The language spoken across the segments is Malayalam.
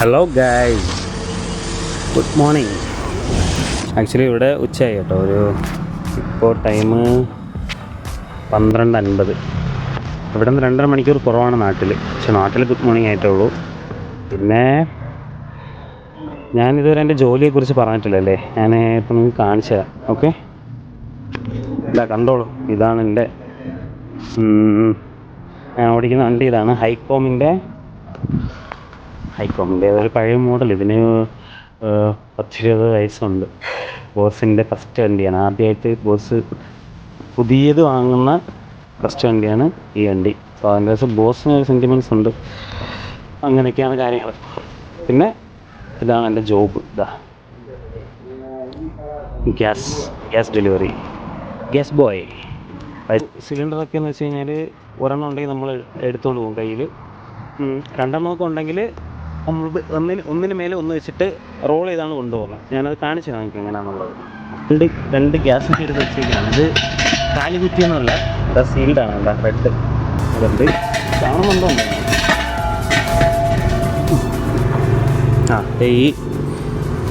Hello guys good morning actually ഇവിടെ ഉച്ചയായി കേട്ടോ. ഒരു ഇപ്പോൾ ടൈം പന്ത്രണ്ട് അൻപത് ഇവിടെ നിന്ന് രണ്ടര മണിക്കൂർ കുറവാണ് നാട്ടിൽ പക്ഷെ നാട്ടിൽ ഗുഡ് മോർണിംഗ് ആയിട്ടേ ഉള്ളൂ പിന്നെ ഞാനിതുവരെ എന്റെ ജോലിയെക്കുറിച്ച് പറഞ്ഞിട്ടില്ലല്ലേ? ഞാൻ ഇപ്പം നിങ്ങൾക്ക് കാണിച്ചു തരാം. ഓക്കെ ഇതാ കണ്ടോളൂ. ഇതാണ് എന്റെ ഞാൻ ഓടിക്കുന്ന വണ്ടി ഇതാണ്. ഹൈക്കോമിന്റെ ഹൈക്കോമിന്റെ ഒരു പഴയ മോഡൽ ഇതിന് പത്തിരുപത് വയസ്സുണ്ട്. ബോസിന്റെ ഫസ്റ്റ് വണ്ടിയാണ് ആദ്യമായിട്ട് ബോസ് പുതിയത് വാങ്ങുന്ന ഫസ്റ്റ് വണ്ടിയാണ് ഈ വണ്ടി. അപ്പോൾ അതിന്റെ ദിവസം ബോസിന് ഒരു സെന്റിമെന്റ്സ് ഉണ്ട്. അങ്ങനെയൊക്കെയാണ് കാര്യങ്ങൾ പിന്നെ ഇതാണ് എന്റെ ജോബ് ഇതാ gas gas delivery gas boy സിലിണ്ടറൊക്കെ എന്ന് വെച്ച് കഴിഞ്ഞാൽ ഒരെണ്ണം ഉണ്ടെങ്കിൽ നമ്മൾ എടുത്തുകൊണ്ട് പോകും കയ്യിൽ രണ്ടെണ്ണമൊക്കെ ഉണ്ടെങ്കിൽ ഒന്നിന് ഒന്നിന് മേലെ ഒന്ന് വെച്ചിട്ട് റോൾ ചെയ്താണ് കൊണ്ടുപോകുന്നത് ഞാനത് കാണിച്ചു നിങ്ങൾക്ക് എങ്ങനെയാണെന്നുള്ളത് രണ്ട് രണ്ട് ഗ്യാസ് എടുത്ത് വെച്ചേക്കാണ് ഇത് കാലി കുത്തിയെന്നല്ല ഇതാ സീൽഡാണ് എന്താ റെഡ് അതുണ്ട് കാണുന്നുണ്ടോ. ആ ഈ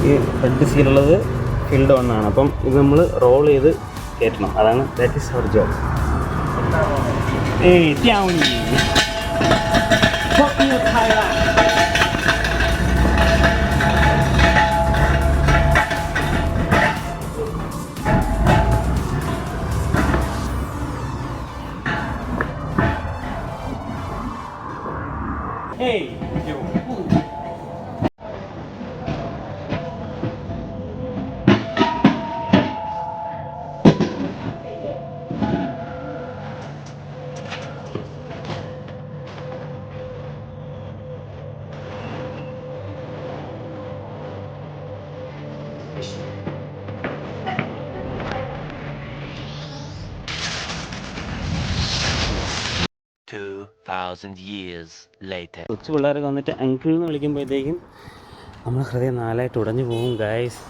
ഈ റെഡ് സീലുള്ളത് ഫിൽഡ് വണ്ണാണ് അപ്പം ഇത് നമ്മൾ റോൾ ചെയ്ത് കയറ്റണം. അതാണ് ദാറ്റ് ഈസ് അവർ ജോബ് ഏയ് 嘿有不 കൊച്ചു പിള്ളേരൊക്കെ വന്നിട്ട് അങ്കിൾ എന്ന് വിളിക്കുമ്പോഴത്തേക്കും നമ്മുടെ ഹൃദയം നാലായിട്ട് ഉടഞ്ഞു പോകും ഗായ്സ്